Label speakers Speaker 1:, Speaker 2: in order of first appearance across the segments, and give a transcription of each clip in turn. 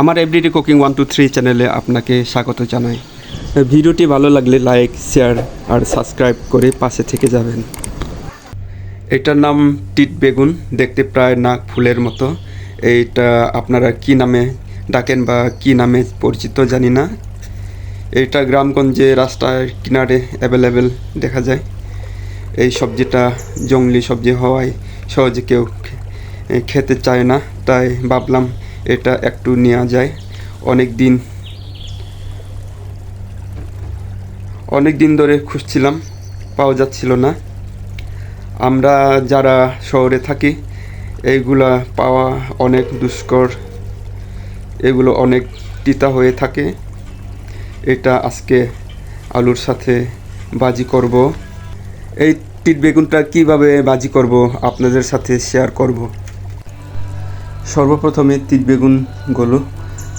Speaker 1: আমার everyday cooking one two three চ্যানেলে আপনাকে স্বাগত জানাই। ভিডিওটি ভালো লাগলে লাইক, শেয়ার আর সাবস্ক্রাইব করে পাশে থেকে যাবেন। এটার নাম টিট বেগুন, দেখতে প্রায় নাক ফুলের মতো। এইটা আপনারা কি নামে ডাকেন বা কি নামে পরিচিত জানি না। এইটা গ্রামগঞ্জে রাস্তার কিনারে অ্যাভেলেবেল দেখা যায়। এই সবজিটা জঙ্গলি সবজি হওয়ায় সহজে কেউ খেতে চায় না, তাই ভাবলাম এটা একটু নেওয়া যায়। অনেক দিন অনেক দিন ধরে খুঁজছিলাম, পাওয়া যাচ্ছিল না। আমরা যারা শহরে থাকি, এইগুলা পাওয়া অনেক দুষ্কর। এগুলো অনেক তিতা হয়ে থাকে। এটা আজকে আলুর সাথে বাজি করব। এই তিত বেগুনটা কীভাবে বাজি করব আপনাদের সাথে শেয়ার করব? সর্বপ্রথমে তিত বেগুনগুলো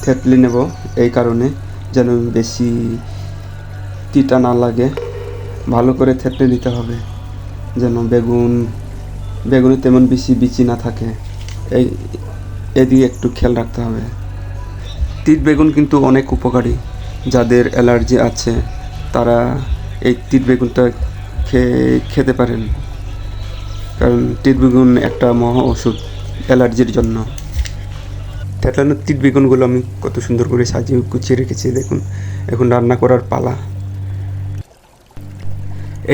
Speaker 1: থেতলে নেব এই কারণে যেন বেশি তিতা না লাগে। ভালো করে থেতলে নিতে হবে যেন বেগুন, বেগুনে তেমন বেশি বিচি না থাকে। এই এদিকে একটু খেয়াল রাখতে হবে। তিত বেগুন কিন্তু অনেক উপকারী। যাদের অ্যালার্জি আছে, তারা এই তিত বেগুনটা খেয়ে, খেতে পারেন। কারণ তিত বেগুন একটা মহা ওষুধ। অ্যালার্জির জন্য। থেতলানো তিত বেগুনগুলো আমি কত সুন্দর করে সাজিয়ে গুছিয়ে রেখেছি, দেখুন। এখন রান্না করার পালা।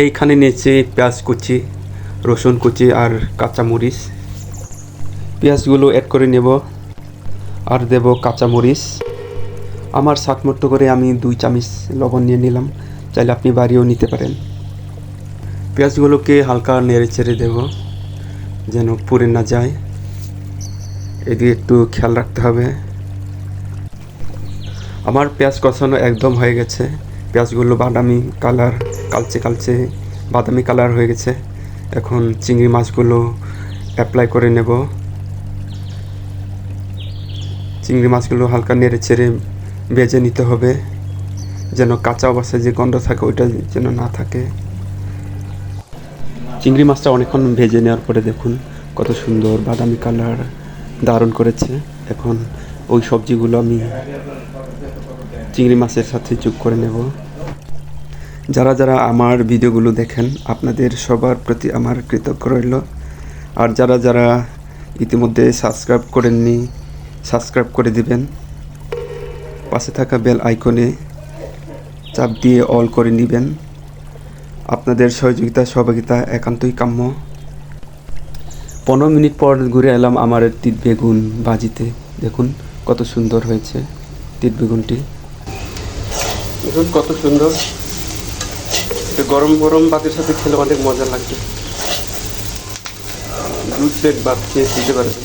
Speaker 1: এইখানে নিয়েছি পেঁয়াজ কুচি, রসুন কুচি আর কাঁচামরিচ। পেঁয়াজগুলো অ্যাড করে নেব আর দেব কাঁচামরিচ। আমার মতো করে আমি দুই চামচ লবণ নিয়ে নিলাম, চাইলে আপনি বাড়িও নিতে পারেন। পেঁয়াজগুলোকে হালকা নেড়ে চেড়ে দেব, যেন পুড়ে না যায়। এদিকে একটু খেয়াল রাখতে হবে। আমার পেঁয়াজ কষানো একদম হয়ে গেছে। পেঁয়াজগুলো বাদামি কালার, কালচে কালচে বাদামি কালার হয়ে গেছে। এখন চিংড়ি মাছগুলো অ্যাপ্লাই করে নেব। চিংড়ি মাছগুলো হালকা নেড়ে চেড়ে ভেজে নিতে হবে, যেন কাঁচা অবস্থায় যে গন্ধ থাকে ওইটা যেন না থাকে। চিংড়ি মাছটা অনেকক্ষণ ভেজে নেওয়ার পরে দেখুন কত সুন্দর বাদামি কালার দারুণ করেছে। এখন ওই সবজিগুলো আমি চিংড়ি মাছের সাথে যোগ করে নেব। যারা যারা আমার ভিডিওগুলো দেখেন, আপনাদের সবার প্রতি আমার কৃতজ্ঞ রইল। আর যারা যারা ইতিমধ্যে সাবস্ক্রাইব করেননি, সাবস্ক্রাইব করে দিবেন। পাশে থাকা বেল আইকনে চাপ দিয়ে অল করে নেবেন। আপনাদের সহযোগিতা সহযোগিতা একান্তই কাম্য। পনেরো মিনিট পর ঘুরে এলাম আমার তিত বেগুন বাজিতে দেখুন কত সুন্দর হয়েছে তিত বেগুনটি। দেখুন কত সুন্দর। গরম গরম ভাতের সাথে খেলে অনেক মজা লাগছে দুধ প্লেট ভাত খেয়ে খেতে পারবেন